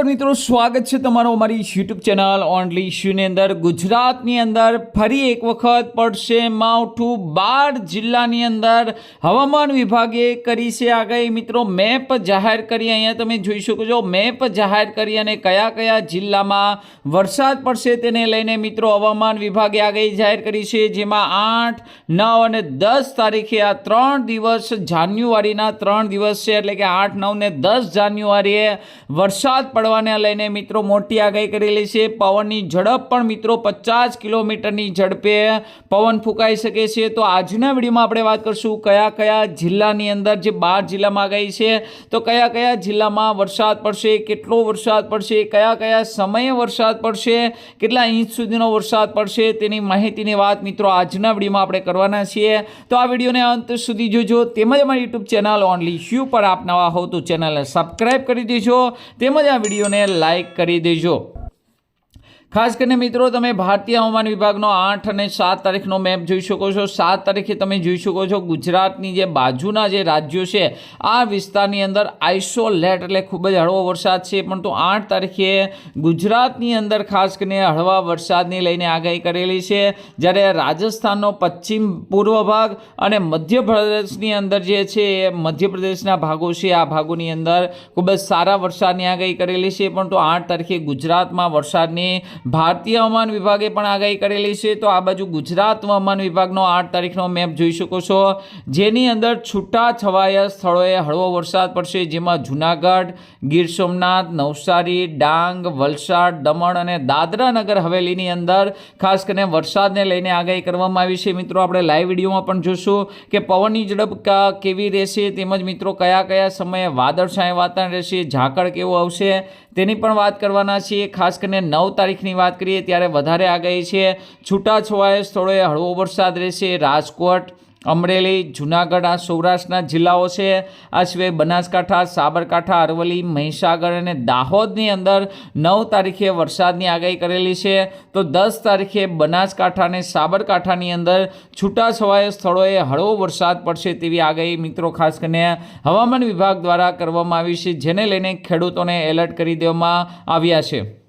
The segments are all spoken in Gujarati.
નમસ્કાર મિત્રો, સ્વાગત છે તમારું અમારી યુટ્યુબ ચેનલ ઓનલી ઇશ્યુની અંદર. ગુજરાતની અંદર ફરી એક વખત પડશે માવઠું બાર જિલ્લાની અંદર હવામાન વિભાગે કરી છે આગાહી. મિત્રો, મેપ જાહેર કરી. અહીંયા તમે જોઈ શકો છો, મેપ જાહેર કરી અને કયા કયા જિલ્લામાં વરસાદ પડશે તેને લઈને મિત્રો હવામાન વિભાગે આગાહી જાહેર કરી છે, જેમાં આઠ, નવ અને દસ તારીખે આ ત્રણ દિવસ જાન્યુઆરીના ત્રણ દિવસ છે. એટલે કે આઠ, નવ ને દસ જાન્યુઆરીએ વરસાદ પડવાને લઈને મિત્રો મોટી આગાહી કરેલી છે. પવનની ઝડપ પણ મિત્રો પચાસ કિલોમીટરની ઝડપે પવન ફૂંકાઈ શકે છે. તો આજના વિડીયોમાં આપણે વાત કરશું કયા કયા જિલ્લાની અંદર જે બાર જિલ્લામાં આગાહી છે. તો કયા કયા જિલ્લામાં વરસાદ પડશે, કેટલો વરસાદ પડશે, કયા કયા સમયે વરસાદ પડશે, કેટલા ઇંચ સુધીનો વરસાદ પડશે તેની માહિતીની વાત મિત્રો આજના વિડીયોમાં આપણે કરવાના છીએ. તો આ વિડીયોને અંત સુધી જોજો. તેમજ અમારી યુટ્યુબ ચેનલ ઓનલી શ્યુ પર આપ નવા હો તો ચેનલને સબસ્ક્રાઈબ કરી દેજો. તેમજ આ વિડીયોને લાઇક કરી દેજો. ખાસ કરીને મિત્રો, તમે ભારતીય હવામાન વિભાગનો આઠ અને સાત તારીખનો મેપ જોઈ શકો છો. સાત તારીખે તમે જોઈ શકો છો ગુજરાતની જે બાજુના જે રાજ્યો છે, આ વિસ્તારની અંદર આઇસોલેટ એટલે ખૂબ જ હળવો વરસાદ છે. પણ તો આઠ તારીખે ગુજરાતની અંદર ખાસ કરીને હળવા વરસાદની લઈને આગાહી કરેલી છે. જ્યારે રાજસ્થાનનો પશ્ચિમ પૂર્વ ભાગ અને મધ્યપ્રદેશની અંદર જે છે, એ મધ્યપ્રદેશના ભાગો છે, આ ભાગોની અંદર ખૂબ જ સારા વરસાદની આગાહી કરેલી છે. પણ તો આઠ તારીખે ગુજરાતમાં વરસાદની ભારતીય હવામાન વિભાગે પણ આગાહી કરેલી છે. તો આ બાજુ ગુજરાત હવામાન વિભાગનો આઠ તારીખનો મેપ જોઈ શકો છો. જેની અંદર છૂટા છવાયા સ્થળોએ હળવો વરસાદ પડશે, જેમાં જુનાગઢ, ગીર સોમનાથ, નવસારી, ડાંગ, વલસાડ, દમણ અને દાદરા નગર હવેલીની અંદર ખાસ કરીને વરસાદને લઈને આગાહી કરવામાં આવી છે. મિત્રો, આપણે લાઈવ વિડીયોમાં પણ જોશું કે પવનની ઝડપ કેવી રહેશે, તેમજ મિત્રો, કયા કયા સમયે વાદળછાયા વાતાવરણ રહેશે, ઝાકળ કેવું આવશે તેની પણ વાત કરવાના છીએ. ખાસ કરીને નવ તારીખની વાત કરીએ ત્યારે વધારે આગાહી છે. છૂટાછવાયા સ્થળોએ હળવો વરસાદ રહેશે. રાજકોટ અમરેલી, જુનાગઢ આ સૌરાષ્ટ્રના જિલ્લાઓ છે. આ સિવાય બનાસકાંઠા, સાબરકાંઠા, અરવલ્લી, મહીસાગર અને દાહોદની અંદર નવ તારીખે વરસાદની આગાહી કરેલી છે. તો દસ તારીખે બનાસકાંઠા અને સાબરકાંઠાની અંદર છૂટાછવાયા સ્થળોએ હળવો વરસાદ પડશે તેવી આગાહી મિત્રો ખાસ કરીને હવામાન વિભાગ દ્વારા કરવામાં આવી છે, જેને લઈને ખેડૂતોને એલર્ટ કરી દેવામાં આવ્યા છે.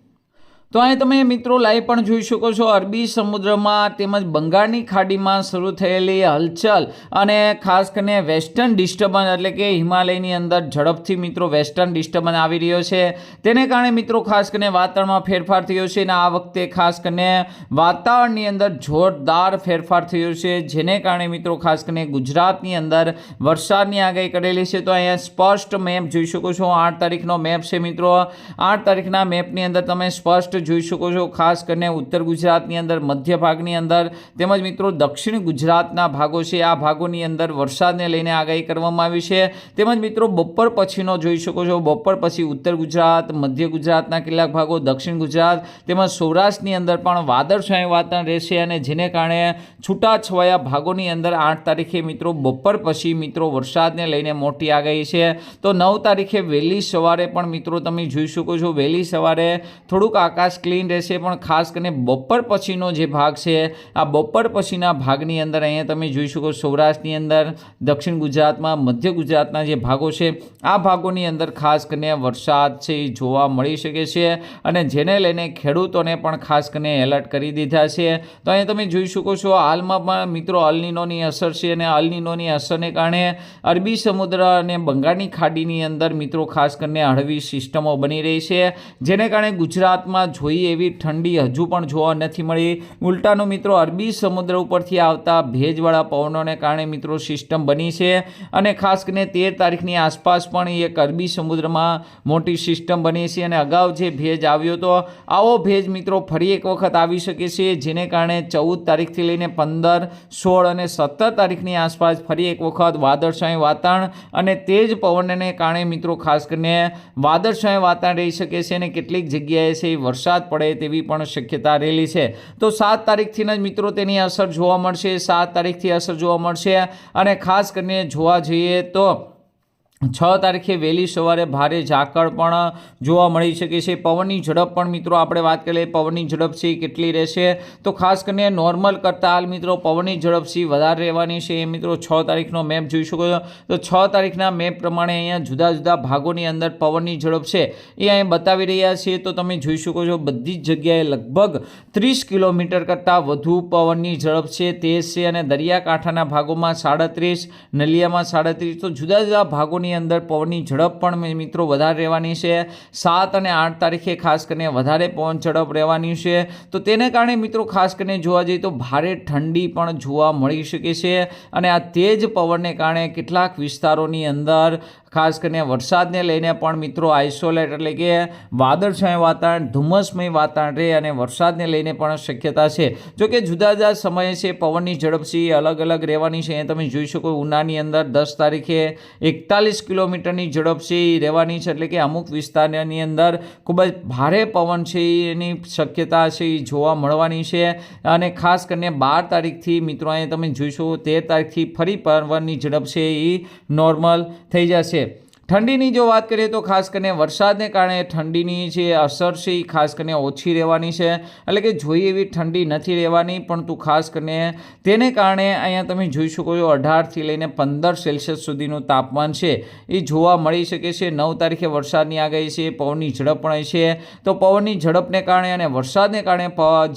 તો અહીં તમે મિત્રો લાઈવ પણ જોઈ શકો છો. અરબી સમુદ્રમાં તેમજ બંગાળની ખાડીમાં શરૂ થયેલી હલચલ અને ખાસ કરીને વેસ્ટર્ન ડિસ્ટર્બન્સ એટલે કે હિમાલયની અંદર ઝડપથી મિત્રો વેસ્ટર્ન ડિસ્ટર્બન્સ આવી રહ્યો છે. તેને કારણે મિત્રો ખાસ કરીને વાતાવરણમાં ફેરફાર થયો છે અને આ વખતે ખાસ કરીને વાતાવરણની અંદર જોરદાર ફેરફાર થયો છે. જેને કારણે મિત્રો ખાસ કરીને ગુજરાતની અંદર વરસાદની આગાહી કરેલી છે. તો અહીંયા સ્પષ્ટ મેપ જોઈ શકો છો. આઠ તારીખનો મેપ છે મિત્રો. આઠ તારીખના મેપની અંદર તમે સ્પષ્ટ જોઈ શકો છો, ખાસ કરીને ઉત્તર ગુજરાતની અંદર, મધ્ય ભાગની અંદર. તેમજ મિત્રો, દક્ષિણ ગુજરાતના ભાગો છે, આ ભાગોની અંદર વરસાદને લઈને આગાહી કરવામાં આવી છે. તેમજ મિત્રો, બપોર પછીનો જોઈ શકો છો, બપોર પછી ઉત્તર ગુજરાત, મધ્ય ગુજરાતના કેટલાક ભાગો, દક્ષિણ ગુજરાત, તેમજ સૌરાષ્ટ્રની અંદર પણ વાદળછાયું વાતાવરણ રહેશે અને જેને કારણે છૂટાછવાયા ભાગોની અંદર આઠ તારીખે મિત્રો, બપોર પછી મિત્રો, વરસાદને લઈને મોટી આગાહી છે. તો નવ તારીખે વહેલી સવારે પણ મિત્રો, તમે જોઈ શકો છો, વહેલી સવારે થોડુંક આકાશ ક્લીન રહેશે. પણ ખાસ કરીને બપોર પછીનો જે ભાગ છે, આ બપોર પછીના ભાગની અંદર અહીંયા તમે જોઈ શકો સૌરાષ્ટ્રની અંદર, દક્ષિણ ગુજરાતમાં, મધ્ય ગુજરાતના જે ભાગો છે, આ ભાગોની અંદર ખાસ કરીને વરસાદ છે એ જોવા મળી શકે છે. અને જેને લઈને ખેડૂતોને પણ ખાસ કરીને એલર્ટ કરી દીધા છે. તો અહીંયા તમે જોઈ શકો છો, હાલમાં પણ મિત્રો અલનીનોની અસર છે અને અલનીનોની અસરને કારણે અરબી સમુદ્ર અને બંગાળની ખાડીની અંદર મિત્રો ખાસ કરીને હળવી સિસ્ટમો બની રહી છે. જેને કારણે ગુજરાતમાં જોઈએ એવી ઠંડી હજુ પણ જોવા નથી મળી. ઉલટાનું મિત્રો અરબી સમુદ્ર ઉપરથી આવતા ભેજવાળા પવનોને કારણે મિત્રો સિસ્ટમ બની છે અને ખાસ કરીને તેર તારીખની આસપાસ પણ એક અરબી સમુદ્રમાં મોટી સિસ્ટમ બની છે અને અગાઉ જે ભેજ આવ્યો હતો, આવો ભેજ મિત્રો ફરી એક વખત આવી શકે છે, જેને કારણે ચૌદ તારીખથી લઈને પંદર, સોળ અને સત્તર તારીખની આસપાસ ફરી એક વખત વાદળછાયું વાતાવરણ અને તેજ પવનને કારણે મિત્રો ખાસ કરીને વાદળછાયું વાતાવરણ રહી શકે છે અને કેટલીક જગ્યાએ છે એ વરસાદ પડે તેવી પણ શક્યતા રહેલી છે. તો સાત તારીખથી જ મિત્રો તેની અસર જોવા મળશે. સાત તારીખથી અસર જોવા મળશે અને ખાસ કરીને જોવા જઈએ તો છ તારીખે વહેલી સવારે ભારે ઝાકળ પણ જોવા મળી શકે છે. પવનની ઝડપ પણ મિત્રો આપણે વાત કરીએ, પવનની ઝડપ છે કેટલી રહેશે? તો ખાસ કરીને નોર્મલ કરતાં હાલ મિત્રો પવનની ઝડપ છે વધારે રહેવાની છે. એ મિત્રો છ તારીખનો મેપ જોઈ શકો છો. તો છ તારીખના મેપ પ્રમાણે અહીંયા જુદા જુદા ભાગોની અંદર પવનની ઝડપ છે. એ અહીં બતાવી રહ્યા છીએ તો તમે જોઈ શકો છો બધી જ જગ્યાએ લગભગ ત્રીસ કિલોમીટર કરતાં વધુ પવનની ઝડપ છે. તેજ છે અને દરિયાકાંઠાના ભાગોમાં સાડત્રીસ, નલિયામાં સાડત્રીસ. તો જુદા જુદા ભાગોની અંદર પવનની ઝડપ પણ મિત્રો વધારે રહેવાની છે. સાત અને આઠ તારીખે ખાસ કરીને વધારે પવન ઝડપ રહેવાની છે. તો તેને કારણે મિત્રો ખાસ કરીને જોવા જઈએ તો ભારે ઠંડી પણ જોવા મળી શકે છે. અને આ તેજ પવનને કારણે કેટલાક વિસ્તારોની અંદર ખાસ કરીને વરસાદને લઈને પણ મિત્રો આઇસોલેટ એટલે કે વાદળછાયું વાતાવરણ, ધુમ્મસમય વાતાવરણ રહે અને વરસાદને લઈને પણ શક્યતા છે. જો કે જુદા જુદા સમયે છે, પવનની ઝડપ અલગ અલગ રહેવાની છે. એ તમે જોઈ શકો ઉનાની અંદર દસ તારીખે એકતાલીસ કિલોમીટરની ઝડપ રહેવાની છે. એટલે કે અમુક વિસ્તારની અંદર ખૂબ જ ભારે પવન છે, એની શક્યતા છે, એ જોવા મળવાની છે. અને ખાસ કરીને બાર તારીખથી મિત્રો અહીંયા તમે જોઈશો તેર તારીખથી ફરી પવનની ઝડપ છે, એ નોર્મલ થઈ જશે. ઠંડીની જો વાત કરીએ તો ખાસ કરીને વરસાદને કારણે ઠંડીની જે અસર છે એ ખાસ કરીને ઓછી રહેવાની છે. એટલે કે જોઈએ એવી ઠંડી નથી રહેવાની, પરંતુ ખાસ કરીને તેને કારણે અહીંયા તમે જોઈ શકો છો અઢારથી લઈને પંદર સેલ્સિયસ સુધીનું તાપમાન છે. એ જોવા મળી શકે છે. નવ તારીખે વરસાદની આગાહી છે, પવનની ઝડપ પણ છે. તો પવનની ઝડપને કારણે અને વરસાદને કારણે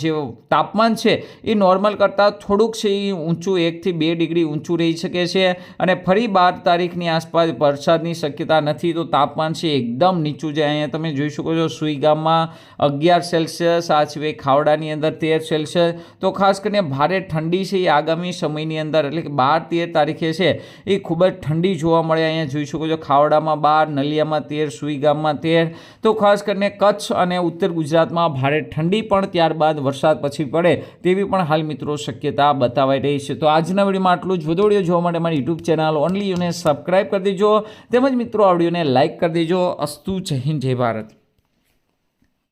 જે તાપમાન છે એ નોર્મલ કરતાં થોડુંક છે એ ઊંચું, એકથી બે ડિગ્રી ઊંચું રહી શકે છે. અને ફરી બાર તારીખની આસપાસ વરસાદની શક્યતા નથી, તો તાપમાન છે એકદમ નીચું છે. અહીંયા તમે જોઈ શકો છો, સુઈ ગામમાં અગિયાર સેલ્સિયસ, આ સિવાય ખાવડાની અંદર તેર સેલ્સિયસ. તો ખાસ કરીને ભારે ઠંડી છે એ આગામી સમયની અંદર, એટલે કે બાર તેર તારીખે છે, એ ખૂબ જ ઠંડી જોવા મળે. અહીંયા જોઈ શકો છો, ખાવડામાં બાર, નલિયામાં તેર, સુઈ ગામમાં તેર. તો ખાસ કરીને કચ્છ અને ઉત્તર ગુજરાતમાં ભારે ઠંડી પણ ત્યારબાદ વરસાદ પછી પડે તેવી પણ હાલ મિત્રો શક્યતા બતાવાઈ રહી છે. તો આજના વિડીયોમાં આટલું જ. વધુ વીડિયો જોવા માટે મારી યુટ્યુબ ચેનલ ઓનલી યુને સબસ્ક્રાઈબ કરી દેજો. તેમજ મિત્રો આ વિડીયોને લાઇક કરી દેજો. અસ્તુ જય હિન્દ જય ભારત.